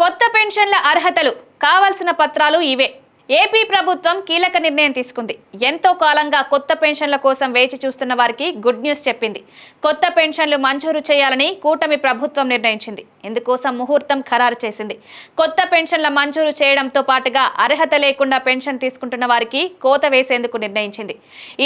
కొత్త పెన్షన్ల అర్హతలు కావాల్సిన పత్రాలు ఇవే. ఏపీ ప్రభుత్వం కీలక నిర్ణయం తీసుకుంది. ఎంతో కాలంగా కొత్త పెన్షన్ల కోసం వేచి చూస్తున్న వారికి గుడ్ న్యూస్ చెప్పింది. కొత్త పెన్షన్లు మంజూరు చేయాలని కూటమి ప్రభుత్వం నిర్ణయించింది. ఇందుకోసం ముహూర్తం ఖరారు చేసింది. కొత్త పెన్షన్ల మంజూరు చేయడంతో పాటుగా అర్హత లేకుండా పెన్షన్ తీసుకుంటున్న వారికి కోత వేసేందుకు నిర్ణయించింది.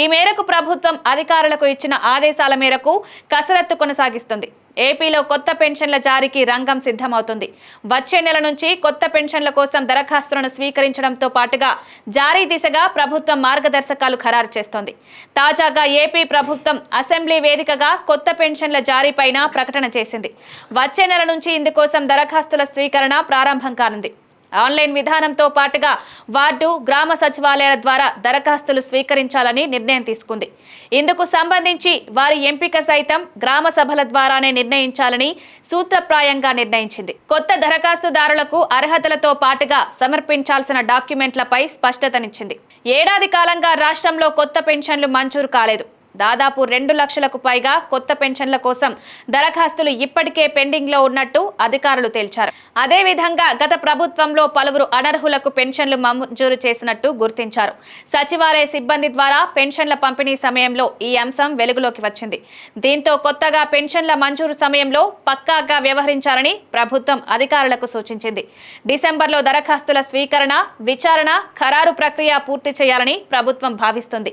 ఈ మేరకు ప్రభుత్వం అధికారులకు ఇచ్చిన ఆదేశాల మేరకు కసరత్తు కొనసాగిస్తుంది. ఏపీలో కొత్త పెన్షన్ల జారీకి రంగం సిద్ధమవుతుంది. వచ్చే నెల నుంచి కొత్త పెన్షన్ల కోసం దరఖాస్తులను స్వీకరించడంతో పాటుగా జారీ దిశగా ప్రభుత్వం మార్గదర్శకాలు ఖరారు చేస్తోంది. తాజాగా ఏపీ ప్రభుత్వం అసెంబ్లీ వేదికగా కొత్త పెన్షన్ల జారీపైన ప్రకటన చేసింది. వచ్చే నెల నుంచి ఇందుకోసం దరఖాస్తుల స్వీకరణ ప్రారంభం కానుంది. ఆన్లైన్ విధానంతో పాటుగా వార్డు గ్రామ సచివాలయాల ద్వారా దరఖాస్తులు స్వీకరించాలని నిర్ణయం తీసుకుంది. ఇందుకు సంబంధించి వారి ఎంపిక సైతం గ్రామ సభల ద్వారానే నిర్ణయించాలని సూత్రప్రాయంగా నిర్ణయించింది. కొత్త దరఖాస్తుదారులకు అర్హతలతో పాటుగా సమర్పించాల్సిన డాక్యుమెంట్లపై స్పష్టతనిచ్చింది. ఏడాది కాలంగా రాష్ట్రంలో కొత్త పెన్షన్లు మంజూరు కాలేదు. దాదాపు రెండు లక్షలకు పైగా కొత్త పెన్షన్ల కోసం దరఖాస్తులు ఇప్పటికే పెండింగ్లో ఉన్నట్టు అధికారులు తేల్చారు. అదేవిధంగా గత ప్రభుత్వంలో పలువురు అనర్హులకు పెన్షన్లు మంజూరు చేసినట్టు గుర్తించారు. సచివాలయ సిబ్బంది ద్వారా పెన్షన్ల పంపిణీ సమయంలో ఈ అంశం వెలుగులోకి వచ్చింది. దీంతో కొత్తగా పెన్షన్ల మంజూరు సమయంలో పక్కాగా వ్యవహరించాలని ప్రభుత్వం అధికారులకు సూచించింది. డిసెంబర్లో దరఖాస్తుల స్వీకరణ విచారణ ఖరారు ప్రక్రియ పూర్తి చేయాలని ప్రభుత్వం భావిస్తుంది.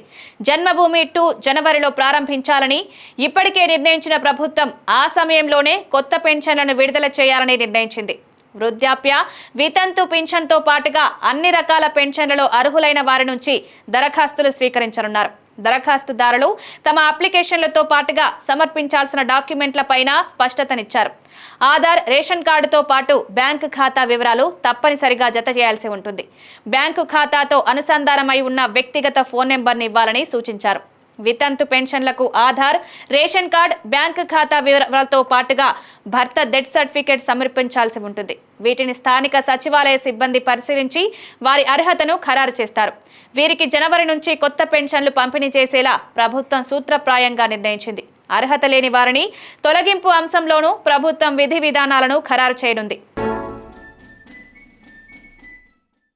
జన్మభూమి టు జనవరి జనవరిలో ప్రారంభించాలని ఇప్పటికే నిర్ణయించిన ప్రభుత్వం ఆ సమయంలోనే కొత్త పెన్షన్లను విడుదల చేయాలని నిర్ణయించింది. వృద్ధాప్య వితంతు పెన్షన్తో పాటుగా అన్ని రకాల పెన్షన్లలో అర్హులైన వారి నుంచి దరఖాస్తులు స్వీకరించనున్నారు. దరఖాస్తుదారులు తమ అప్లికేషన్లతో పాటుగా సమర్పించాల్సిన డాక్యుమెంట్లపైన స్పష్టతనిచ్చారు. ఆధార్ రేషన్ కార్డుతో పాటు బ్యాంకు ఖాతా వివరాలు తప్పనిసరిగా జత చేయాల్సి ఉంటుంది. బ్యాంకు ఖాతాతో అనుసంధానమై ఉన్న వ్యక్తిగత ఫోన్ నెంబర్ని ఇవ్వాలని సూచించారు. వితంతు పెన్షన్లకు ఆధార్ రేషన్ కార్డ్ బ్యాంకు ఖాతా వివరాలతో పాటుగా భర్త డెత్ సర్టిఫికేట్ సమర్పించాల్సి ఉంటుంది. వీటిని స్థానిక సచివాలయ సిబ్బంది పరిశీలించి వారి అర్హతను ఖరారు చేస్తారు. వీరికి జనవరి నుంచి కొత్త పెన్షన్లు పంపిణీ చేసేలా ప్రభుత్వం సూత్రప్రాయంగా నిర్ణయించింది. అర్హత లేని వారిని తొలగింపు అంశంలోనూ ప్రభుత్వం విధి విధానాలను ఖరారు చేయనుంది.